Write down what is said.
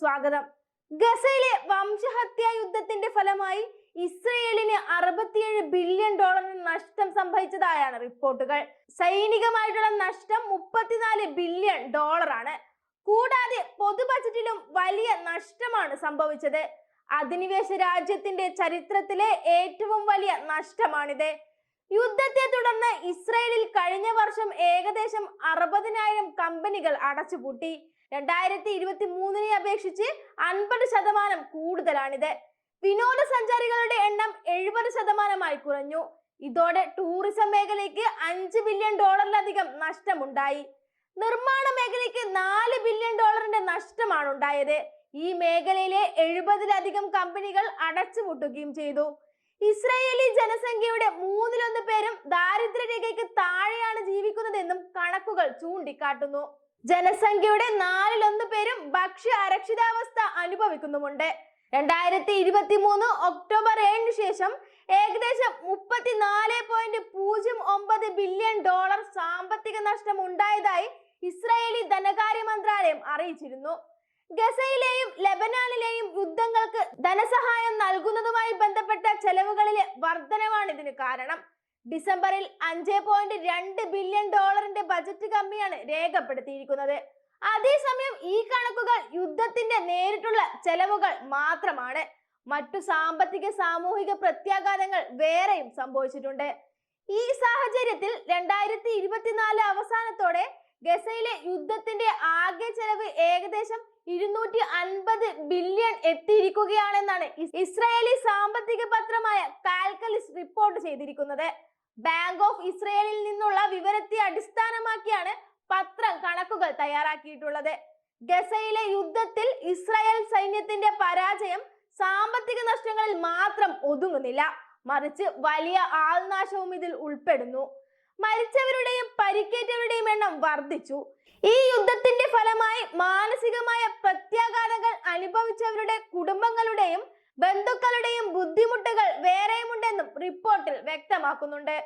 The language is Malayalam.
സ്വാഗതം. ഗസയിലെ വംശഹത്യാ യുദ്ധത്തിന്റെ ഫലമായി ഇസ്രയേലിന് അറുപത്തിയേഴ് ബില്യൺ ഡോളറിന് നഷ്ടം സംഭവിച്ചതായാണ് റിപ്പോർട്ടുകൾ. സൈനികമായിട്ടുള്ള നഷ്ടം മുപ്പത്തിനാല് ബില്യൺ ഡോളറാണ്. കൂടാതെ പൊതു ബജറ്റിലും വലിയ നഷ്ടമാണ് സംഭവിച്ചത്. അധിനിവേശ രാജ്യത്തിന്റെ ചരിത്രത്തിലെ ഏറ്റവും വലിയ നഷ്ടമാണിത്. യുദ്ധത്തെ തുടർന്ന് ഇസ്രയേലിൽ കഴിഞ്ഞ വർഷം ഏകദേശം അറുപതിനായിരം കമ്പനികൾ അടച്ചുപൂട്ടി. രണ്ടായിരത്തി ഇരുപത്തി മൂന്നിനെ അപേക്ഷിച്ച് അൻപത് ശതമാനം കൂടുതലാണിത്. വിനോദസഞ്ചാരികളുടെ എണ്ണം എഴുപത് ശതമാനമായി കുറഞ്ഞു. ഇതോടെ ടൂറിസം മേഖലയ്ക്ക് അഞ്ച് ബില്യൺ ഡോളറിലധികം നഷ്ടമുണ്ടായി. നിർമ്മാണ മേഖലയ്ക്ക് നാല് ബില്യൺ ഡോളറിന്റെ നഷ്ടമാണ് ഉണ്ടായത് ഈ മേഖലയിലെ എഴുപതിലധികം കമ്പനികൾ അടച്ചുപൂട്ടുകയും ചെയ്തു. ഇസ്രയേലി ജനസംഖ്യയുടെ മൂന്നിലൊന്ന് പേരും ദാരിദ്ര്യരേഖയ്ക്ക് താഴെയാണ് ജീവിക്കുന്നതെന്നും കണക്കുകൾ ചൂണ്ടിക്കാട്ടുന്നു. ജനസംഖ്യയുടെ നാലിലൊന്ന് പേരും ഭക്ഷ്യ അരക്ഷിതാവസ്ഥ അനുഭവിക്കുന്നുമുണ്ട്. രണ്ടായിരത്തി ഇരുപത്തി മൂന്ന് ഒക്ടോബർ ഏഴിന് ശേഷം ഏകദേശം മുപ്പത്തിനാല് പോയിന്റ് പൂജ്യം ഒമ്പത് ബില്യൺ ഡോളർ സാമ്പത്തിക നഷ്ടം ഉണ്ടായതായി ഇസ്രായേലി ധനകാര്യ മന്ത്രാലയം അറിയിച്ചിരുന്നു. ഗസയിലെയും ലബനാനിലെയും യുദ്ധങ്ങൾക്ക് ധനസഹായം നൽകുന്നതുമായി ബന്ധപ്പെട്ട ചെലവുകളിലെ വർധനവാണ് ഇതിന് കാരണം. ഡിസംബറിൽ അഞ്ച് പോയിന്റ് രണ്ട് ബില്യൺ ഡോളറിന്റെ ബജറ്റ് കമ്മിയാണ് രേഖപ്പെടുത്തിയിരിക്കുന്നത്. അതേസമയം ഈ കണക്കുകൾ യുദ്ധത്തിന്റെ നേരിട്ടുള്ള ചെലവുകൾ മാത്രമാണ്. മറ്റു സാമ്പത്തിക സാമൂഹിക പ്രത്യാഘാതങ്ങൾ വേറെയും സംഭവിച്ചിട്ടുണ്ട്. ഈ സാഹചര്യത്തിൽ രണ്ടായിരത്തി ഇരുപത്തിനാല് അവസാനത്തോടെ ഗസയിലെ യുദ്ധത്തിന്റെ ആകെ ചെലവ് ഏകദേശം ഇരുന്നൂറ്റി അൻപത് ബില്യൺ എത്തിയിരിക്കുകയാണെന്നാണ് ഇസ്രായേലി സാമ്പത്തിക പത്രമായ കാൽക്കലിസ് റിപ്പോർട്ട് ചെയ്തിരിക്കുന്നത്. ബാങ്ക് ഓഫ് ഇസ്രയേലിൽ നിന്നുള്ള വിവരത്തെ അടിസ്ഥാനമാക്കിയാണ് പത്രം കണക്കുകൾ തയ്യാറാക്കിയിട്ടുള്ളത്. ഗസയിലെ യുദ്ധത്തിൽ ഇസ്രായേൽ സൈന്യത്തിന്റെ പരാജയം സാമ്പത്തിക നഷ്ടങ്ങളിൽ മാത്രം ഒതുങ്ങുന്നില്ല. മറിച്ച് വലിയ ആൾനാശവും ഇതിൽ ഉൾപ്പെടുന്നു. മരിച്ചവരുടെയും പരിക്കേറ്റവരുടെയും എണ്ണം വർദ്ധിച്ചു. ഈ യുദ്ധത്തിന്റെ ഫലമായി മാനസികമായ പ്രത്യാഘാതങ്ങൾ അനുഭവിച്ചവരുടെ കുടുംബങ്ങളുടെയും ബന്ധുക്കളുടെയും ബുദ്ധിമുട്ടുകൾ വേറെയുമുണ്ടെന്നും റിപ്പോർട്ടിൽ വ്യക്തമാക്കുന്നുണ്ട്.